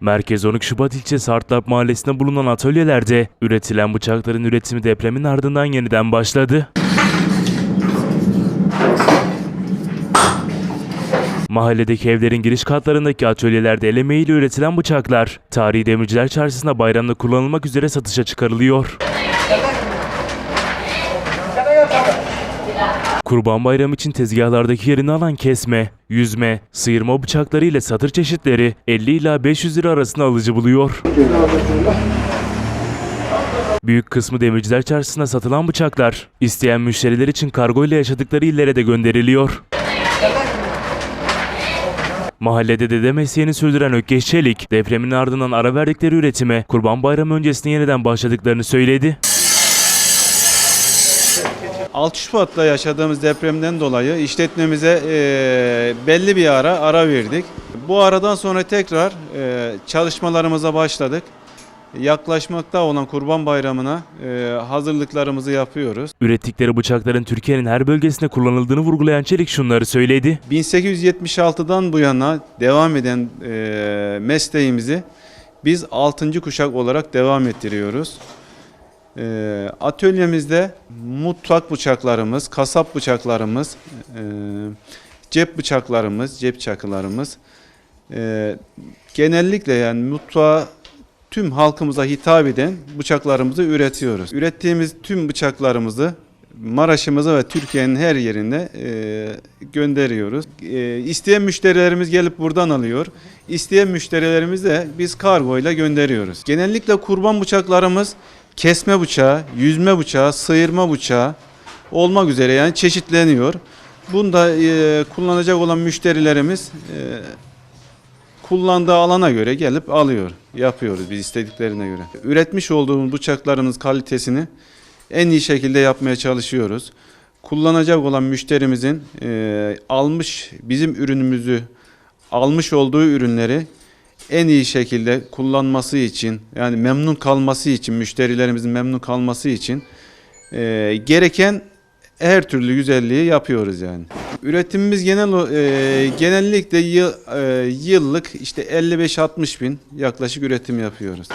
Merkez 12 Şubat ilçe Sartlap mahallesinde bulunan atölyelerde üretilen bıçakların üretimi depremin ardından yeniden başladı. Mahalledeki evlerin giriş katlarındaki atölyelerde el emeğiyle üretilen bıçaklar, Tarihi Demirciler Çarşısı'nda bayramda kullanılmak üzere satışa çıkarılıyor. Kurban Bayramı için tezgahlardaki yerini alan kesme, yüzme, sıyırma bıçakları ile satır çeşitleri 50 ila 500 lira arasında alıcı buluyor. Büyük kısmı demirciler çarşısına satılan bıçaklar, isteyen müşteriler için kargo ile yaşadıkları illere de gönderiliyor. Mahallede dede mesleğini sürdüren Ökkeş Çelik, depremin ardından ara verdikleri üretime Kurban Bayramı öncesinde yeniden başladıklarını söyledi. 6 Şubat'ta yaşadığımız depremden dolayı işletmemize e, belli bir ara ara verdik. Bu aradan sonra tekrar e, çalışmalarımıza başladık. Yaklaşmakta olan Kurban Bayramı'na e, hazırlıklarımızı yapıyoruz. Ürettikleri bıçakların Türkiye'nin her bölgesinde kullanıldığını vurgulayan Çelik şunları söyledi. 1876'dan bu yana devam eden e, mesleğimizi biz 6. kuşak olarak devam ettiriyoruz. E, atölyemizde mutfak bıçaklarımız, kasap bıçaklarımız, e, cep bıçaklarımız, cep çakılarımız e, genellikle yani mutfağa tüm halkımıza hitap eden bıçaklarımızı üretiyoruz. Ürettiğimiz tüm bıçaklarımızı Maraş'ımıza ve Türkiye'nin her yerine e, gönderiyoruz. E, isteyen müşterilerimiz gelip buradan alıyor. İsteyen müşterilerimiz de biz kargo ile gönderiyoruz. Genellikle kurban bıçaklarımız kesme bıçağı, yüzme bıçağı, sıyırma bıçağı olmak üzere yani çeşitleniyor. Bunda e, kullanacak olan müşterilerimiz e, kullandığı alana göre gelip alıyor. Yapıyoruz biz istediklerine göre. Üretmiş olduğumuz bıçaklarımız kalitesini en iyi şekilde yapmaya çalışıyoruz. Kullanacak olan müşterimizin e, almış bizim ürünümüzü almış olduğu ürünleri en iyi şekilde kullanması için yani memnun kalması için müşterilerimizin memnun kalması için e, gereken her türlü güzelliği yapıyoruz yani. Üretimimiz genel e, genellikle yıl, e, yıllık işte 55-60 bin yaklaşık üretim yapıyoruz.